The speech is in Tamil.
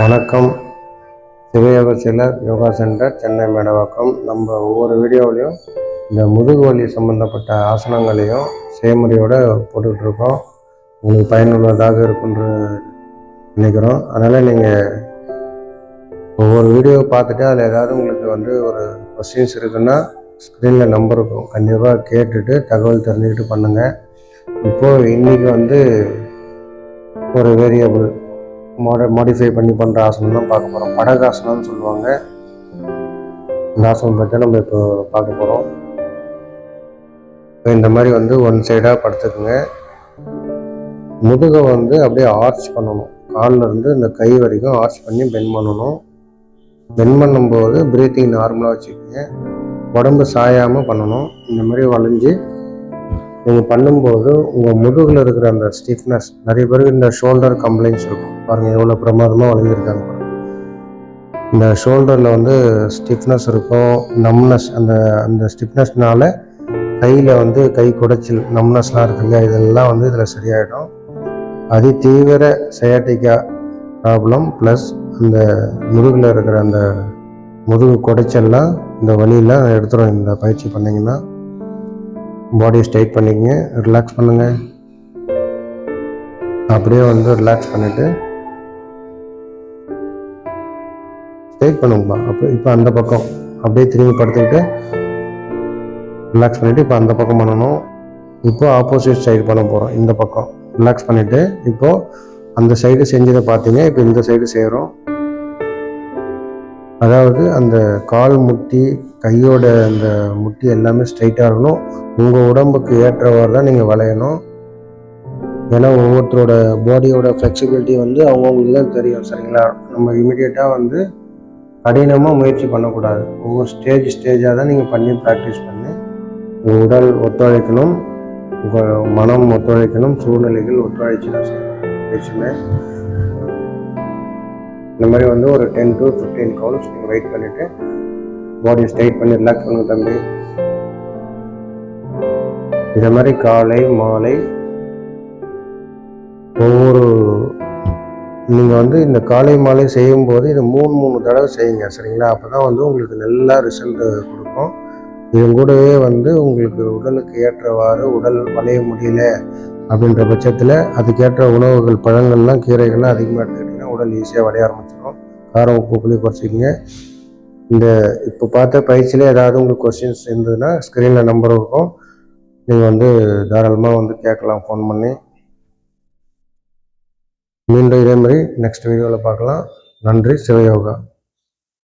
வணக்கம். சிவயோக சிலர் யோகா சென்டர் சென்னை மேடவாக்கம். நம்ம ஒவ்வொரு வீடியோவிலையும் இந்த முதுகு வலி சம்மந்தப்பட்ட ஆசனங்களையும் செய்முறையோடு போட்டுட்ருக்கோம் உங்களுக்கு பயனுள்ளதாக இருக்குன்ற நினைக்கிறோம். அதனால் நீங்கள் ஒவ்வொரு வீடியோ பார்த்துட்டு அதில் ஏதாவது உங்களுக்கு வந்து ஒரு கொஸ்டின்ஸ் இருக்குன்னா ஸ்க்ரீனில் நம்பர் இருக்கும். கண்டிப்பாக கேட்டுட்டு தகவல் தெரிஞ்சுக்கிட்டு பண்ணுங்கள் இப்போது இன்றைக்கி வந்து ஒரு வேரியபிள் மாட மாடிஃபை பண்ணி பண்ணுற ஆசனம் தான் பார்க்க போகிறோம் படகாசனம்னு சொல்லுவாங்க. இந்த ஆசனம் பற்றி நம்ம இப்போ பார்க்க போகிறோம் இந்த மாதிரி வந்து ஒன் சைடாக படுத்துக்குங்க. முதுகை வந்து அப்படியே ஆர்ச் பண்ணணும். காலில் இருந்து இந்த கை வரைக்கும் ஆர்ச் பண்ணி பென் பண்ணணும். பென் பண்ணும்போது ப்ரீத்திங் நார்மலாக வச்சுக்கோங்க. உடம்பு சாயாமல் பண்ணணும். இந்த மாதிரி வளைஞ்சு நீங்கள் பண்ணும்போது உங்கள் முதுகில் இருக்கிற அந்த ஸ்டிஃப்னஸ் நிறைய பேருக்கு இந்த ஷோல்டர் கம்ப்ளைண்ட்ஸ் இருக்கும். பாருங்கள் எவ்வளோ பிரமாதமாக வளைஞ்சிருக்காங்க இந்த ஷோல்டரில் வந்து ஸ்டிஃப்னஸ் இருக்கும் நம்னஸ் அந்த அந்த ஸ்டிஃப்னஸ்னால கையில் வந்து கை குடைச்சல் நம்னஸ்லாம் இருக்கு இல்லையா இதெல்லாம் வந்து இதில் சரியாயிடும். அதி தீவிர சயாட்டிக்கா ப்ராப்ளம் ப்ளஸ் அந்த முதுகில் இருக்கிற அந்த முதுகு குடைச்சல்லாம் இந்த வழியெல்லாம் எடுத்துரும். இந்த பயிற்சி பண்ணிங்கன்னா பாடியை ஸ்ட்ரைட் பண்ணிக்கங்க ரிலாக்ஸ் பண்ணுங்க. அப்படியே வந்து ரிலாக்ஸ் பண்ணிட்டு ஸ்ட்ரைட் பண்ணுங்கப்பா. அப்போ இப்போ அந்த பக்கம். அப்படியே திரும்பி படுத்துக்கிட்டு ரிலாக்ஸ் பண்ணிவிட்டு இப்போ அந்த பக்கம் பண்ணணும். இப்போ ஆப்போசிட் சைடு பண்ண போகிறோம் இந்த பக்கம். ரிலாக்ஸ் பண்ணிவிட்டு இப்போது அந்த சைடு செஞ்சதை பார்த்தீங்க இப்போ இந்த சைடு செய்கிறோம் அதாவது அந்த கால் முட்டி கையோட அந்த முட்டி எல்லாமே ஸ்ட்ரைட்டாக இருக்கணும். உங்கள் உடம்புக்கு ஏற்றவாறு தான் நீங்கள் வளையணும். ஏன்னா ஒவ்வொருத்தரோட பாடியோட ஃப்ளெக்சிபிலிட்டி வந்து அவங்கவுங்களுக்கு தான் தெரியும் சரிங்களா? நம்ம இமிடியேட்டாக வந்து கடினமாக முயற்சி பண்ணக்கூடாது. ஒவ்வொரு ஸ்டேஜ் ஸ்டேஜாக தான் நீங்கள் பண்ணி ப்ராக்டிஸ் பண்ணி உங்கள் உடல் ஒத்துழைக்கணும். உங்கள் மனம் ஒத்துழைக்கணும். சூழ்நிலைகள் ஒத்துழைச்சு தான் செய்யணும். பேச்சுமே இந்த மாதிரி வந்து ஒரு டென் டு ஃபிஃப்டீன் கவுண்ட்ஸ் நீங்கள் வெயிட் பண்ணிவிட்டு பாடி ஸ்ட்ரைட் பண்ணி ரிலாக்ஸ் பண்ணுங்க தம்பி. இதை மாதிரி காலை மாலை ஒவ்வொரு நீங்கள் வந்து இந்த காலை மாலை செய்யும்போது இது மூணு மூணு தடவை செய்யுங்க சரிங்களா? அப்போ தான் வந்து உங்களுக்கு நல்லா ரிசல்ட் கொடுக்கும். இதன் கூடவே வந்து உங்களுக்கு உடலுக்கு ஏற்றவாறு உடல் வளைய முடியல அப்படின்ற பட்சத்தில் அதுக்கேற்ற உணவுகள் பழங்கள்லாம் கீரைகள்லாம் அதிகமாக எடுத்துக்கிட்டு உடல் ஈஸியாக வடைய ஆரம்பிச்சிடும் காரம் உப்பு புளி குறைச்சிக்கிங்க. இந்த இப்போ பார்த்த பயிற்சியில் ஏதாவது உங்களுக்கு கொஸ்டின்ஸ் இருந்ததுன்னா ஸ்க்ரீனில் நம்பர் இருக்கும். நீங்கள் வந்து தாராளமாக வந்து கேட்கலாம் ஃபோன் பண்ணி. மீண்டும் இதே மாதிரி நெக்ஸ்ட் வீடியோவில் பார்க்கலாம். நன்றி சிவயோகா.